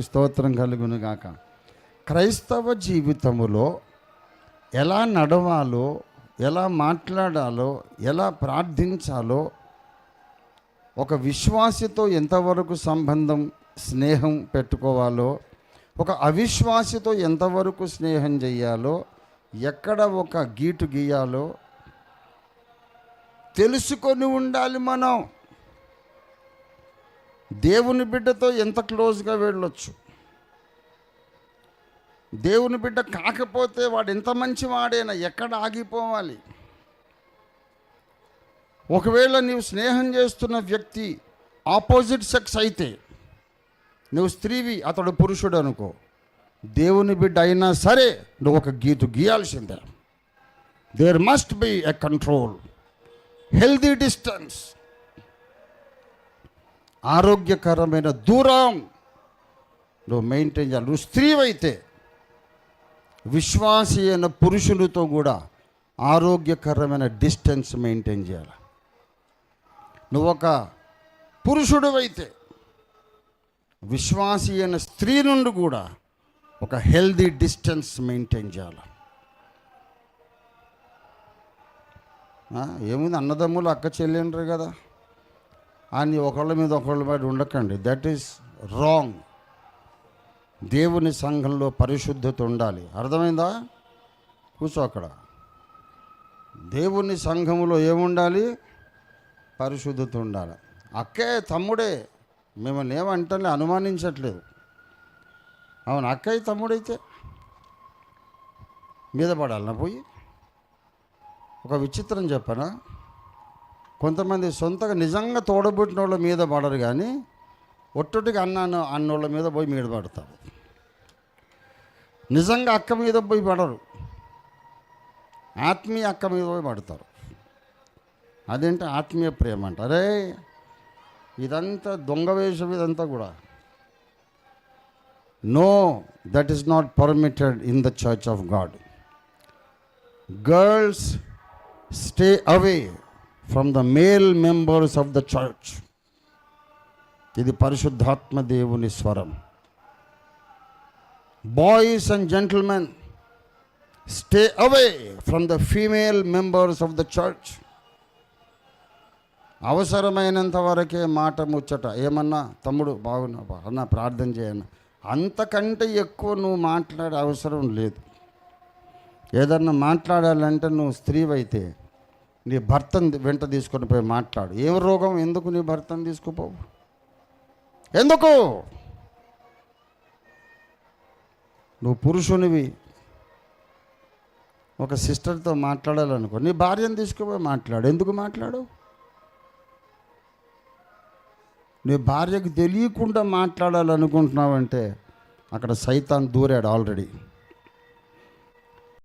దేవునికి స్తోత్రం కలుగునుగాక క్రైస్తవ జీవితములో ఎలా నడవాలో ఎలా మాట్లాడాలో ఎలా ప్రార్థించాలో ఒక విశ్వాసితో ఎంతవరకు సంబంధం స్నేహం పెట్టుకోవాలో ఒక అవిశ్వాసితో ఎంతవరకు స్నేహం చేయాలో ఎక్కడ ఒక గీటు గీయాలో తెలుసుకొని ఉండాలి మనం. దేవుని బిడ్డతో ఎంత క్లోజ్గా వెళ్ళొచ్చు? దేవుని బిడ్డ కాకపోతే వాడు ఎంత మంచి వాడైనా ఎక్కడ ఆగిపోవాలి? ఒకవేళ నీవు స్నేహం చేస్తున్న వ్యక్తి ఆపోజిట్ సెక్స్ అయితే నువ్వు స్త్రీవి అతడు పురుషుడు అనుకో. దేవుని బిడ్డ అయినా సరే నువ్వు ఒక గీతు గీయాల్సిందే. There must be a control healthy distance ఆరోగ్యకరమైన దూరం. నువ్వు మెయింటైన్ చేయాలి. నువ్వు స్త్రీవైతే విశ్వాసి అయిన పురుషులతో కూడా ఆరోగ్యకరమైన డిస్టెన్స్ మెయింటైన్ చేయాలి. నువ్వు ఒక పురుషుడు అయితే విశ్వాసి అయిన స్త్రీ నుండి కూడా ఒక హెల్దీ డిస్టెన్స్ మెయింటైన్ చేయాలి. ఏముంది? అన్నదమ్ములు అక్క చెల్లెండ్రు కదా. అని ఒకళ్ళ మీద ఒకళ్ళ మీద ఉండకండి. దట్ ఈస్ రాంగ్ దేవుని సంఘంలో పరిశుద్ధత ఉండాలి. అర్థమైందా? కూర్చో అక్కడ. దేవుని సంఘములో ఏముండాలి? పరిశుద్ధత ఉండాలి. అక్కే తమ్ముడే మిమ్మల్ని ఏమంటే అనుమానించట్లేదు. అవును అక్కయ్య తమ్ముడైతే మీద పడాలనా పోయి. ఒక విచిత్రం చెప్పనా? కొంతమంది సొంతగా నిజంగా తోడబుట్టిన వాళ్ళ మీద పడరు కానీ ఒట్టొట్టుగా అన్న అన్నోళ్ళ మీద పోయి మీద పడతారు. నిజంగా అక్క మీద పోయి పడరు. ఆత్మీయ అక్క మీద పోయి పడతారు. అదేంటి ఆత్మీయ ప్రేమ అంట? అరే ఇదంతా దొంగ వేషం ఇదంతా కూడా. No that is not permitted in the church of God. Girls stay away. From the male members of the church ఇది పరిశుద్ధాత్మ దేవుని స్వరం. Boys and gentlemen stay away from the female members of the church అవసరమైనంత వరకే మాట ముచ్చట. ఏమన్నా? తమ్ముడు బాగున్నా అన్న ప్రార్థన చేయను అంతకంటే ఎక్కువ నువ్వు మాట్లాడే అవసరం లేదు. ఏదన్నా మాట్లాడాలంటే నువ్వు స్త్రీవైతే నీ భర్తను వెంట తీసుకొని పోయి మాట్లాడు. ఏం రోగం? ఎందుకు నీ భర్తను తీసుకుపోవు? ఎందుకు? నువ్వు పురుషునివి. ఒక సిస్టర్తో మాట్లాడాలనుకో. నీ భార్యను తీసుకుపోయి మాట్లాడు. ఎందుకు మాట్లాడు? నీ భార్యకు తెలియకుండా మాట్లాడాలనుకుంటున్నావంటే అక్కడ సైతాన్ దూరాడు ఆల్రెడీ.